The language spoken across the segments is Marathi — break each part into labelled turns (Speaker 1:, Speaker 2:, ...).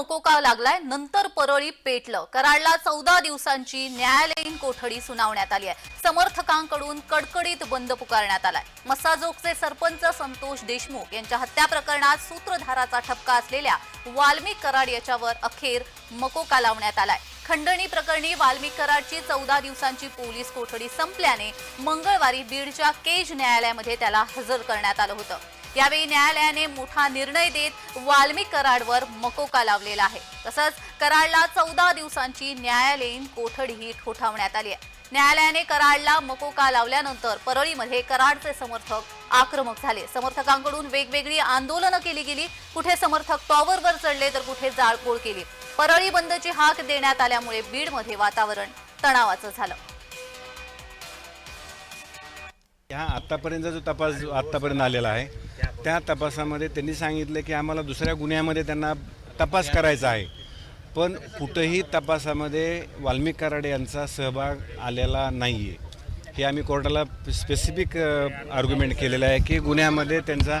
Speaker 1: मोकोका लागलाय? नंतर परळी पेटलं. कराडला चौदा दिवसांची न्यायालयीन कोठडी सुनावण्यात आली आहे. समर्थकांकडून कडकडीत बंद पुकारण्यात आलाय. मसाजोगचे सरपंच संतोष देशमुख यांच्या हत्या प्रकरणात सूत्रधाराचा ठपका असलेल्या वाल्मिक कराड याच्यावर अखेर मकोका लावण्यात आलाय. खंडणी प्रकरणी वाल्मिक कराडची चौदा दिवसांची पोलीस कोठडी संपल्याने मंगळवारी बीडच्या केज न्यायालयामध्ये त्याला हजर करण्यात आलं होतं. यावेळी न्यायालयाने मोठा निर्णय देत वाल्मिक कराडवर मकोका लावलेला आहे. तसंच कराडला चौदा दिवसांची न्यायालयीन कोठडीही ठोठावण्यात आली आहे. न्यायालयाने कराडला मकोका लावल्यानंतर परळीमध्ये कराडचे समर्थक आक्रमक झाले. समर्थकांकडून वेगवेगळी आंदोलनं केली गेली. कुठे समर्थक टॉवरवर चढले तर कुठे जाळपोळ केली. परळी बंदची हाक देण्यात आल्यामुळे बीडमध्ये वातावरण तणावाचं झालं.
Speaker 2: ह्या आत्तापर्यंतचा जो तपास जो आत्तापर्यंत आलेला आहे त्या तपासामध्ये त्यांनी सांगितलं की आम्हाला दुसऱ्या गुन्ह्यामध्ये त्यांना तपास करायचा आहे. पण कुठंही तपासामध्ये वाल्मिक कराड यांचा सहभाग आलेला नाही आहे हे आम्ही कोर्टाला स्पेसिफिक आर्ग्युमेंट केलेलं आहे की गुन्ह्यामध्ये त्यांचा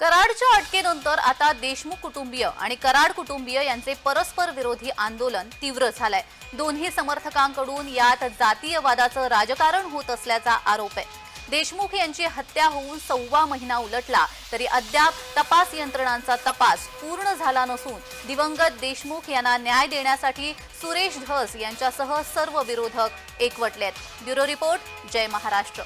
Speaker 1: कराडच्या अटकेनंतर आता देशमुख कुटुंबीय आणि कराड कुटुंबीय यांचे परस्पर विरोधी आंदोलन तीव्र झालंय. दोन्ही समर्थकांकडून यात जातीयवादाचं राजकारण होत असल्याचा आरोप आहे. देशमुख यांची हत्या होऊन सव्वा महिना उलटला तरी अद्याप तपास यंत्रणांचा तपास पूर्ण झाला नसून दिवंगत देशमुख यांना न्याय देण्यासाठी सुरेश धस यांच्यासह सर्व विरोधक एकवटलेत. ब्युरो रिपोर्ट जय महाराष्ट्र.